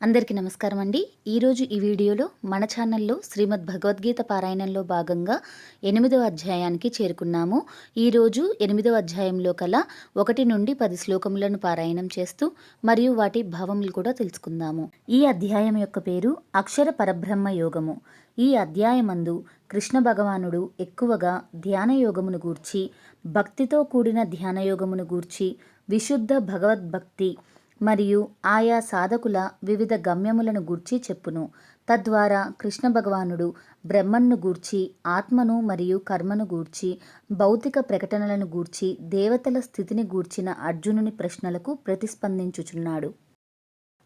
అందరికీ నమస్కారం అండి. ఈరోజు ఈ వీడియోలో మన ఛానల్లో శ్రీమద్ భగవద్గీత పారాయణంలో భాగంగా ఎనిమిదవ అధ్యాయానికి చేరుకున్నాము. ఈరోజు ఎనిమిదవ అధ్యాయంలో కల ఒకటి నుండి పది శ్లోకములను పారాయణం చేస్తూ మరియు వాటి భావములు కూడా తెలుసుకుందాము. ఈ అధ్యాయం యొక్క పేరు అక్షర పరబ్రహ్మ యోగము. ఈ అధ్యాయమందు కృష్ణ భగవానుడు ఎక్కువగా ధ్యానయోగమును గూర్చి భక్తితో కూడిన ధ్యానయోగమును గూర్చి విశుద్ధ భగవద్భక్తి మరియు ఆయా సాధకుల వివిధ గమ్యములను గూర్చి చెప్పును. తద్వారా కృష్ణ భగవానుడు బ్రహ్మన్ను గూర్చి ఆత్మను మరియు కర్మను గూర్చి భౌతిక ప్రకటనలను గూర్చి దేవతల స్థితిని గూర్చిన అర్జునుని ప్రశ్నలకు ప్రతిస్పందించుచున్నాడు.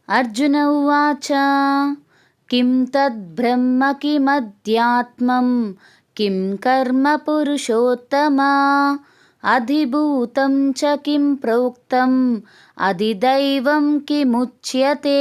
అర్జున ఉవాచ కిం తద్బ్రహ్మ కిమధ్యాత్మం కిం కర్మ పురుషోత్తమా అధిభూతం చ కిం ప్రోక్తం? అధిదైవం కిముచ్యతే?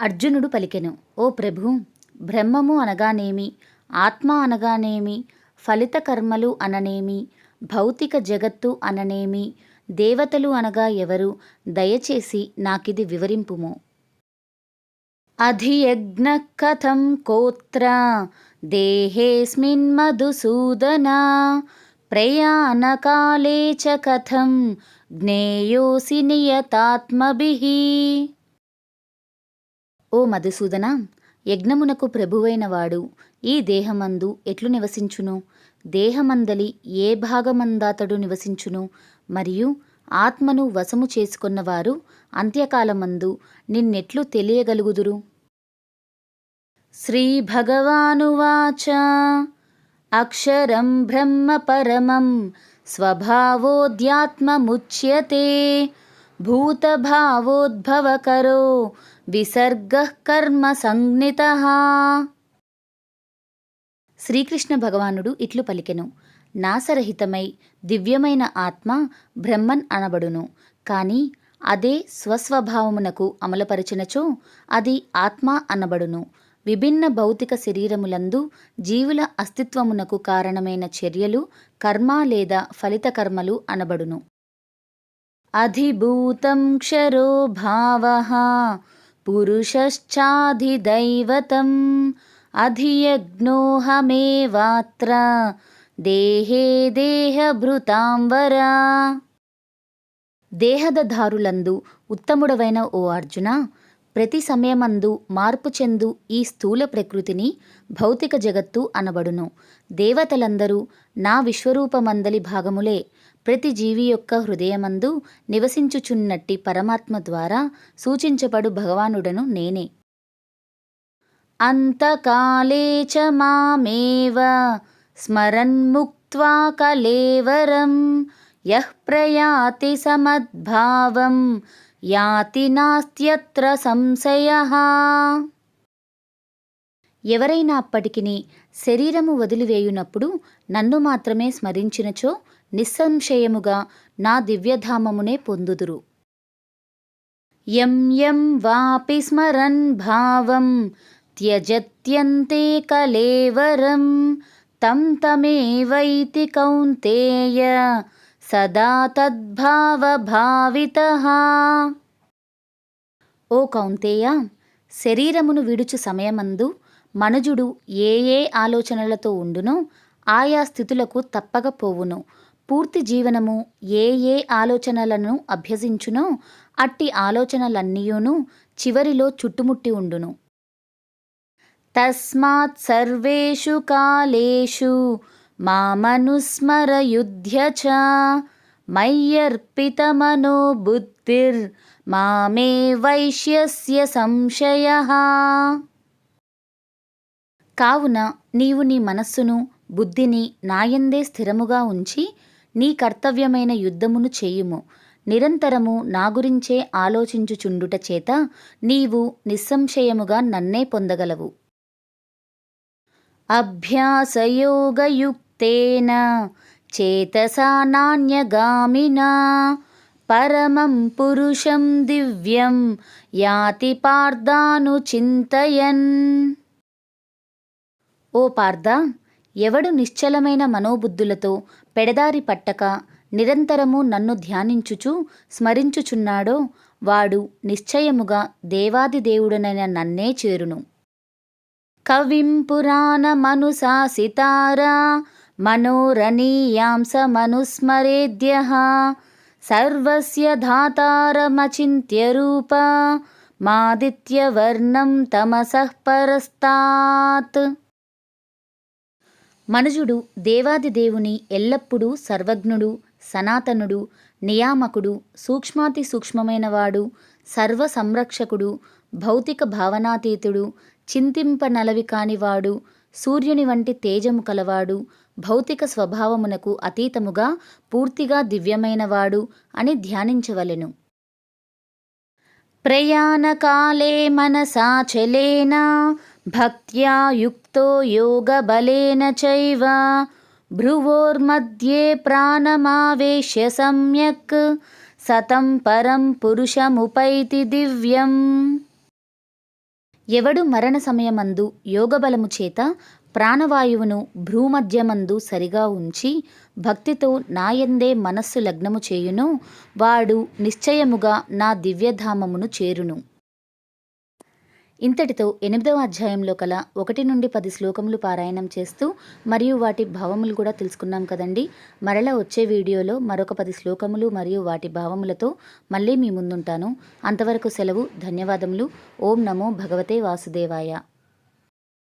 అర్జునుడు పలికెను ఓ ప్రభు బ్రహ్మము అనగానేమి? ఆత్మ అనగానేమి? ఫలిత కర్మలు అననేమి? భౌతిక జగత్తు అననేమి? దేవతలు అనగా ఎవరు? దయచేసి నాకిది వివరింపుము. అధియజ్ఞ కథం కోత్ర? దేహేస్మిన్ మధుసూదనా? ప్రయాణకాలే చ కథం జ్ఞేయోసి నియతాత్మభిః. ఓ మధుసూదన యజ్ఞమునకు ప్రభువైన వాడు ఈ దేహమందు ఎట్లు నివసించును? దేహమందలి ఏ భాగమందాతడు నివసించును? మరియు ఆత్మను వశము చేసుకున్నవారు అంత్యకాలమందు నిన్నెట్లు తెలియగలుగుదురు? శ్రీ భగవానువాచ అక్షరం బ్రహ్మ పరమం. స్వభావోద్యాత్మముచ్యతే. భూతభావోద్భవకరో. విసర్గ కర్మ సంజ్ఞిత. శ్రీకృష్ణ భగవానుడు ఇట్లు పలికెను. నాసరహితమై దివ్యమైన ఆత్మ బ్రహ్మన్ అనబడును. కాని అదే స్వస్వభావమునకు అమలుపరచినచో అది ఆత్మ అనబడును. విభిన్న భౌతిక శరీరములందు జీవుల అస్తిత్వమునకు కారణమైన చర్యలు కర్మ లేదా ఫలిత కర్మలు అనబడును. అధిభూతం క్షరో భావ పురుషశ్చాధిదైవతం అధియజ్ఞోహమేవాత్ర దేహే దేహభృతాంబరా దేహదధారులందు ఉత్తముడవైన ఓ అర్జున ప్రతి సమయమందు మార్పు చెందు ఈ స్థూల ప్రకృతిని భౌతిక జగత్తు అనబడును. దేవతలందరూ నా విశ్వరూపమందలి భాగములే. ప్రతి జీవి యొక్క హృదయమందు నివసించుచున్నట్టి పరమాత్మ ద్వారా సూచించబడు భగవానుడను నేనే. అంతకాలే చ మామేవ స్మరన్ముక్త్వా కలేవరం యః ప్రయాతి సమద్భావం యాతి నాస్త్యత్ర సంశయ. ఎవరైనా అప్పటికిని శరీరము వదిలివేయునప్పుడు నన్ను మాత్రమే స్మరించినచో నిస్సంశయముగా నా దివ్యధామమునే పొందుదురు. యం యం వాపి స్మరన్ భావం త్యజత్యంతే కలేవరం తం తమేవైతి కౌంతేయ సదా తద్భావభావిత. ఓ కౌంతేయ శరీరమును విడుచు సమయమందు మనుజుడు ఏ ఏ ఆలోచనలతో ఉండునో ఆయా స్థితులకు తప్పక పోవును. పూర్తి జీవనము ఏ ఏ ఆలోచనలను అభ్యసించునో అట్టి ఆలోచనలన్నీయును చివరిలో చుట్టుముట్టి ఉండును. తస్మాత్ సర్వేషు కాలేషు మామనుస్మరయుధ్య చ మయ్యర్పితమనో బుద్ధిర్ మామే వైశ్యస్య సంశయ కావున నీవు నీ మనస్సును బుద్ధిని నాయందే స్థిరముగా ఉంచి నీ కర్తవ్యమైన యుద్ధమును చేయుము. నిరంతరము నా గురించే ఆలోచించుచుండుట చేత నీవు నిస్సంశయముగా నన్నే పొందగలవు. తేన చేతసా నాణ్యగామినా. పరమం పురుషం దివ్యం యాతి పార్థాను చింతయన్. ఓ పార్థ ఎవడు నిశ్చలమైన మనోబుద్ధులతో పెడదారి పట్టక నిరంతరము నన్ను ధ్యానించుచు స్మరించుచున్నాడో వాడు నిశ్చయముగా దేవాది దేవుడనైన నన్నే చేరును. కవిం పురాణమనుశాసితారా మనోరణీయాంసమనుస్మరేద్య సర్వస్య ధాతారమచింత్య రూప మాదిత్యవర్ణం తమసః పరస్తాత్ మనుజుడు దేవాది దేవుని ఎల్లప్పుడూ సర్వజ్ఞుడు సనాతనుడు నియామకుడు సూక్ష్మాతి సూక్ష్మమైనవాడు సర్వ సంరక్షకుడు భౌతిక భావనాతీతుడు చింతింపనలవి కానివాడు సూర్యుని వంటి తేజము కలవాడు భౌతిక స్వభావమునకు అతీతముగా పూర్తిగా దివ్యమైనవాడు అని ధ్యానించవలెను. ప్రయాణకాలే మనసా చలేన భక్త్యాయుక్తో యోగబలేన చైవ భ్రువోర్మధ్యే ప్రాణమావేశ్య సమ్యక్ సతం పరం పురుషముపైతి దివ్యం. ఎవడు మరణ సమయమందు యోగబలము చేత ప్రాణవాయువును భ్రూమధ్యమందు సరిగా ఉంచి భక్తితో నాయందే మనస్సు లగ్నము చేయును వాడు నిశ్చయముగా నా దివ్యధామమును చేరును. ఇంతటితో ఎనిమిదవ అధ్యాయంలో కల ఒకటి నుండి పది శ్లోకములు పారాయణం చేస్తూ మరియు వాటి భావములు కూడా తెలుసుకున్నాం కదండి. మరలా వచ్చే వీడియోలో మరొక పది శ్లోకములు మరియు వాటి భావములతో మళ్ళీ మీ ముందుంటాను. అంతవరకు సెలవు ధన్యవాదములు. ఓం నమో భగవతే వాసుదేవాయ.